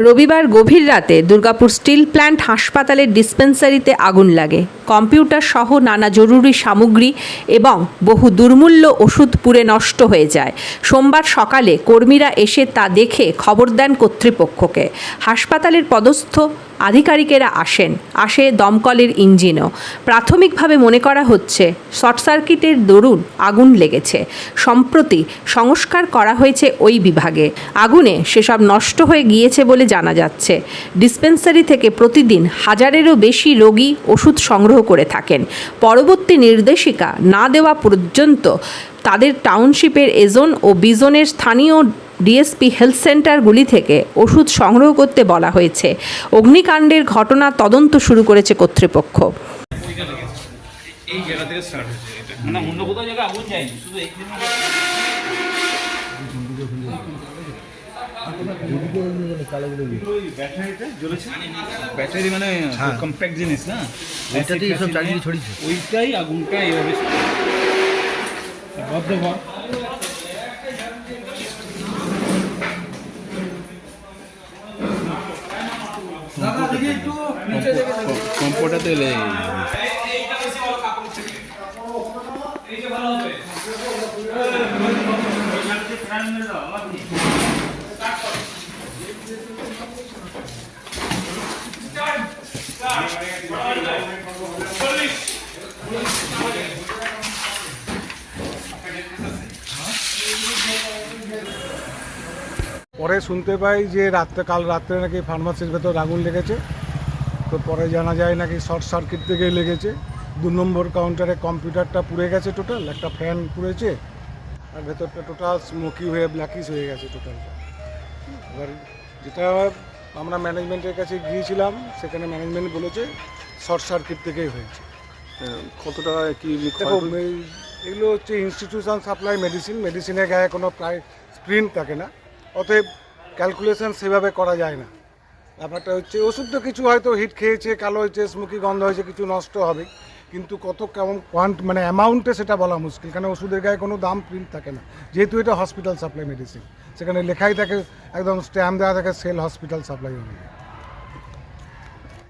রবিবার গভীর রাতে দুর্গাপুর স্টিল প্ল্যান্ট হাসপাতালের ডিসপেন্সারিতে আগুন লাগে। কম্পিউটার সহ নানা জরুরি সামগ্রী এবং বহু দুর্মূল্য ওষুধ পুড়ে নষ্ট হয়ে যায়। সোমবার সকালে কর্মীরা এসে তা দেখে খবর দেন কর্তৃপক্ষকে। হাসপাতালের পদস্থ আধিকারিকেরা আসেন। আসে দমকলের ইঞ্জিনও। প্রাথমিকভাবে মনে করা হচ্ছে, শর্ট সার্কিটের দরুন আগুন লেগেছে। সম্প্রতি সংস্কার করা হয়েছে ওই বিভাগে। আগুনে সেসব নষ্ট হয়ে গিয়েছে বলে জানা যাচ্ছে। ডিসপেন্সারি থেকে প্রতিদিন হাজারেরও বেশি রোগী ওষুধ সংগ্রহ করে থাকেন। পরবর্তী নির্দেশিকা না দেওয়া পর্যন্ত তাদের টাউনশিপের এজোন ও বিজনের স্থানীয় ডিএসপি হেলথ সেন্টারগুলি থেকে ওষুধ সংগ্রহ করতে বলা হয়েছে। অগ্নিকাণ্ডের ঘটনা তদন্ত শুরু করেছে কর্তৃপক্ষ। ব্যাটারি মানে কম্প্যাক্ট জিনিস না? ওইটাতেই সব চারিদিকে ছড়িয়েছে। ওইটাই আগুনটা এইভাবে বদ্ধ ঘর কম্পোটাতে লেগে পরে শুনতে পাই যে রাত্রে কাল রাত্রে নাকি ফার্মাসির ভেতর আগুন লেগেছে। তো পরে জানা যায় নাকি শর্ট সার্কিট থেকে লেগেছে। দু নম্বর কাউন্টারে কম্পিউটারটা পুড়ে গেছে টোটাল একটা ফ্যান পুড়েছে। আর ভেতরটা টোটাল স্মোকি হয়ে ব্ল্যাকিস হয়ে গেছে টোটালটা এবার যেটা আমরা ম্যানেজমেন্টের কাছে গিয়েছিলাম সেখানে ম্যানেজমেন্ট বলেছে শর্ট সার্কিট থেকেই হয়েছে। কত টাকা কি এগুলো হচ্ছে ইনস্টিটিউশন সাপ্লাই মেডিসিন মেডিসিনের গায়ে কোনো প্রায় স্প্রিন্ট থাকে না। অতএব ক্যালকুলেশন সেভাবে করা যায় না। ব্যাপারটা হচ্ছে ওষুধ তো কিছু হয়তো হিট খেয়েছে কালো হয়েছে স্মুকি গন্ধ হয়েছে কিছু নষ্ট হবে কিন্তু কত কেমন কোয়ান্ট মানে অ্যামাউন্টে সেটা বলা মুশকিল। কারণ ওষুধের গায়ে কোনো দাম প্রিন্ট থাকে না। যেহেতু এটা হসপিটাল সাপ্লাই মেডিসিন সেখানে লেখাই থাকে, একদম স্ট্যাম্প দেওয়া থাকে সেল হসপিটাল সাপ্লাই অনুযায়ী